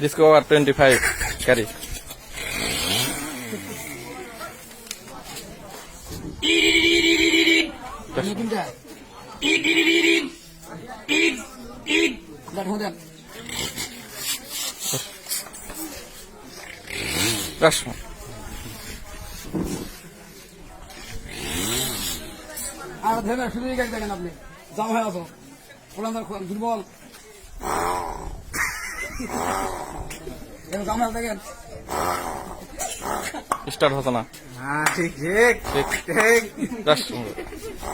Discover twenty five রাসমা আর ধরে শুধু গাড়ি দেখেন আপনি? জাম হয়ে আসো। দুর্বল। স্টার্ট হতো না। ঠিক ঠিক ঠিক।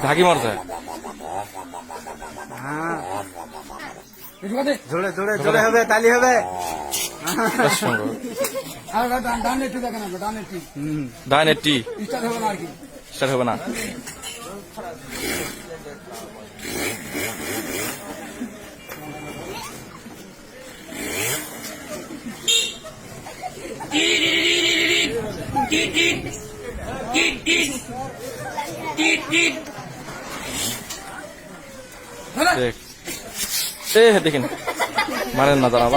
ঢাকি মারছে। জোরে জোরে জোরে হবে তালি হবে। রাসমা আর ডান ডান একটু দেখেন আপনি ডান একটু। হুম ডাইন এইটটি স্টার্ট হবে না আর কি। স্টার্ট হবে না। এ দেখিন মারেন না টাকা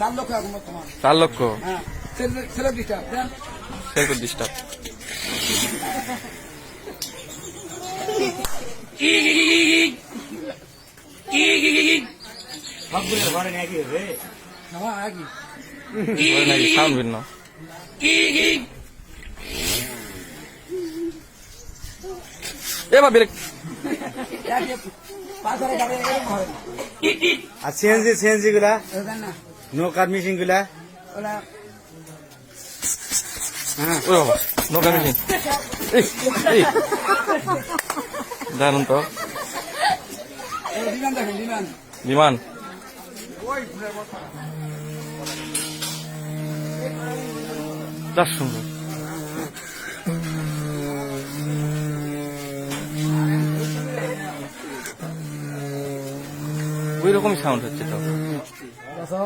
দাম চার লক্ষ হ্যাঁ সেলফ ডিস্টার্ব সবগুলো ঘরে নাকি হবে হ্যাঁ একই নাকি সাউন্ড ভিন্ন এবার ব্রেক আর সিএনজি সিএনজি গুলা নৌকার মেশিনগুলা হ্যাঁ নৌকা মেশিন জানুন তো বিমান বিমান সুন্দর। ওই রকমই সাউন্ড হচ্ছে তো। দেখো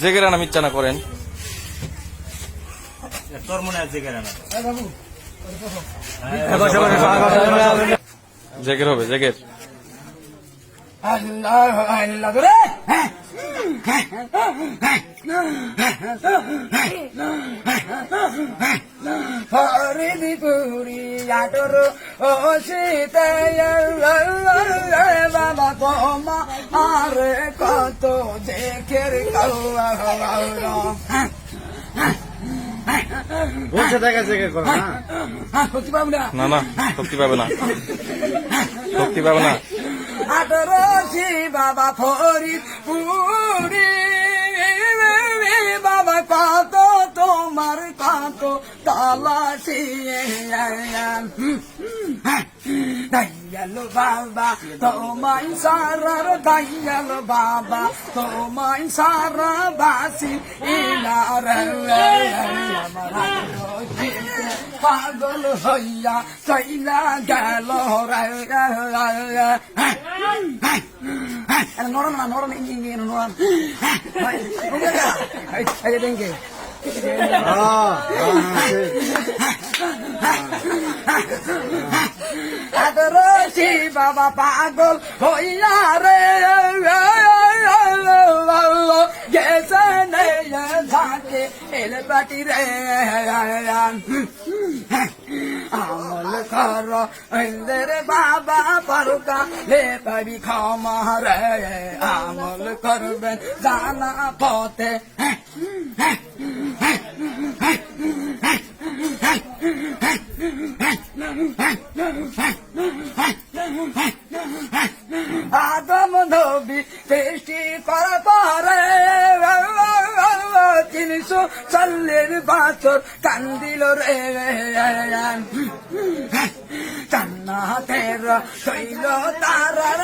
জেগেরা না মিচ্ছানা করেন তোর মনে আছে কেন জেগের হবে জেগের। হরিদি পুরি আটর ও সীতে বাবা তোমা আরে কত দেখের সত্যি না না শক্তি পাবে না শক্তি পাবে না আটরসি বাবা ফরিদ, পুরি। বাবা কত তোমার কত তালাশি দয়ালো বাবা, তোমায় সারার দয়ালো বাবা, তোমায় সারা বাসি, ইনার। পাগল হইয়া চইলা গেল নড়ন না, নড়ন, ইঞ্জিন এই দেখে। রশি বাবা পাগল হইয়া রে। এল পাটি রে আমল কর ইন্দের বাবা পরকা লে পাবি ক্ষমা রে আমল করবেন জানা পথে আদম তিনশো চল্লিশ বছর কান্দিল রে। জান্নাতের তৈল তারার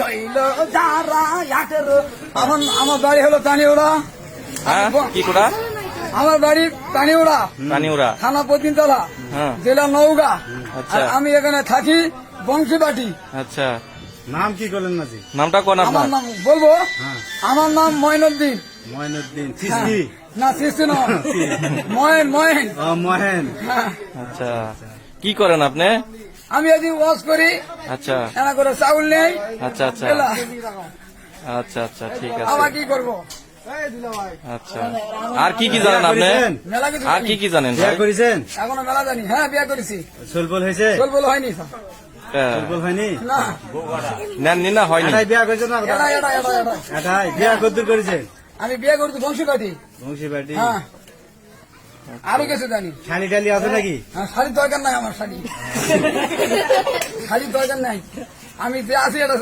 তৈল তারা আটের আমার আমার বাড়ি হলো হ্যাঁ কি কোটা আমার বাড়ি থানা পতিনতলা হ্যাঁ। জেলা নৌগা আচ্ছা। আমি এখানে থাকি বংশীবাটি। আচ্ছা। নাম কি করলেন নাজি নামটা কোন আমার আপনার নাম বলব? হ্যাঁ। আমার নাম ময়নুদ্দিন সিসি না ন ও মহেন হ্যাঁ। আচ্ছা। কি করেন আপনি? আমি এদিন ওয়াশ করি। আচ্ছা। এনা করে চাউল নেই। আচ্ছা আচ্ছা। আচ্ছা আচ্ছা ঠিক আবার আছে কি করব? আচ্ছা। আর কি কি জানেন আপনি? আর কি কি জানেন বিয়ে করেছেন? এখনও মেলা জানি। হ্যাঁ বিয়ে করেছি। সোলবল হয়েছে? চল হয়নি হ্যাঁ। সোলবল হয়নি? না। না হয়নি? বিয়ে করেছেন না? বিয়ে কদ্দূর করেছেন আমি বিয়ে করছি বংশীবাদী। বংশী বাটি হ্যাঁ আরও কিছু জানি। শাড়ি টালি আছে নাকি? হ্যাঁ, শাড়ির দরকার নাই আমার শাড়ি। শাড়ির দরকার নাই। আমি যে আছি এটা।